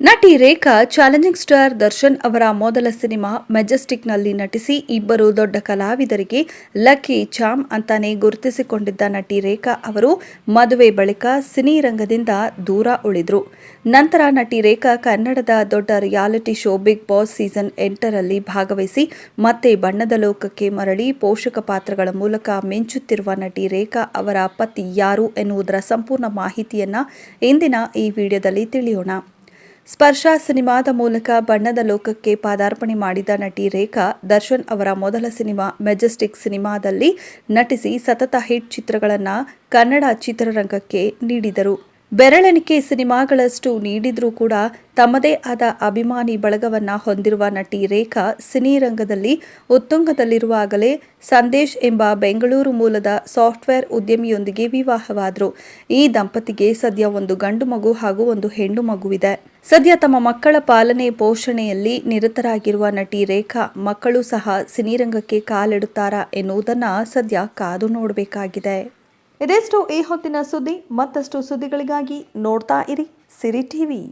ನಟಿ ರೇಖಾ, challenging star Darshan ಅವರ ಮೊದಲ ಸಿನಿಮಾ ಮೆಜೆಸ್ಟಿಕ್ನಲ್ಲಿ ನಟಿಸಿ ಇಬ್ಬರು ದೊಡ್ಡ ಕಲಾವಿದರಿಗೆ ಲಕ್ಕಿ ಚಾಮ್ ಅಂತಾನೆ ಗುರುತಿಸಿಕೊಂಡಿದ್ದ ನಟಿ ರೇಖಾ ಅವರು ಮದುವೆ ಬಳಿಕ ಸಿನಿ ರಂಗದಿಂದ ದೂರ ಉಳಿದ್ರು. ನಂತರ ನಟಿ ರೇಖಾ ಕನ್ನಡದ ದೊಡ್ಡ reality show Bigg Boss season ಎಂಟರಲ್ಲಿ ಭಾಗವಹಿಸಿ ಮತ್ತೆ ಬಣ್ಣದ ಲೋಕಕ್ಕೆ ಮರಳಿ ಪೋಷಕ ಪಾತ್ರಗಳ ಮೂಲಕ ಮಿಂಚುತ್ತಿರುವ ನಟಿ ರೇಖಾ ಅವರ ಪತಿ ಯಾರು ಎನ್ನುವುದರ ಸಂಪೂರ್ಣ ಮಾಹಿತಿಯನ್ನ ಇಂದಿನ ಈ ವಿಡಿಯೋದಲ್ಲಿ ತಿಳಿಯೋಣ. ಸ್ಪರ್ಶ ಸಿನಿಮಾದ ಮೂಲಕ ಬಣ್ಣದ ಲೋಕಕ್ಕೆ ಪಾದಾರ್ಪಣೆ ಮಾಡಿದ ನಟಿ ರೇಖಾ, ದರ್ಶನ್ ಅವರ ಮೊದಲ ಸಿನಿಮಾ ಮೆಜೆಸ್ಟಿಕ್ ಸಿನಿಮಾದಲ್ಲಿ ನಟಿಸಿ ಸತತ ಹಿಟ್ ಚಿತ್ರಗಳನ್ನು ಕನ್ನಡ ಚಿತ್ರರಂಗಕ್ಕೆ ನೀಡಿದರು. ಬೆರಳೆಣಿಕೆ ಸಿನಿಮಾಗಳಷ್ಟು ನೀಡಿದ್ರೂ ಕೂಡ ತಮ್ಮದೇ ಆದ ಅಭಿಮಾನಿ ಬಳಗವನ್ನ ಹೊಂದಿರುವ ನಟಿ ರೇಖಾ ಸಿನಿರಂಗದಲ್ಲಿ ಉತ್ತುಂಗದಲ್ಲಿರುವಾಗಲೇ ಸಂದೇಶ್ ಎಂಬ ಬೆಂಗಳೂರು ಮೂಲದ ಸಾಫ್ಟ್ವೇರ್ ಉದ್ಯಮಿಯೊಂದಿಗೆ ವಿವಾಹವಾದರು. ಈ ದಂಪತಿಗೆ ಸದ್ಯ ಒಂದು ಗಂಡು ಮಗು ಹಾಗೂ ಒಂದು ಹೆಣ್ಣು ಮಗುವಿದೆ. ಸದ್ಯ ತಮ್ಮ ಮಕ್ಕಳ ಪಾಲನೆ ಪೋಷಣೆಯಲ್ಲಿ ನಿರತರಾಗಿರುವ ನಟಿ ರೇಖಾ, ಮಕ್ಕಳು ಸಹ ಸಿನಿರಂಗಕ್ಕೆ ಕಾಲಿಡುತ್ತಾರಾ ಎನ್ನುವುದನ್ನ ಸದ್ಯ ಕಾದು ನೋಡಬೇಕಾಗಿದೆ. ಇದೆಷ್ಟು ಈ ಹೊತ್ತಿನ ಸುದ್ದಿ. ಮತ್ತಷ್ಟು ಸುದ್ದಿಗಳಿಗಾಗಿ ನೋಡ್ತಾ ಇರಿ ಸಿರಿ ಟಿವಿ.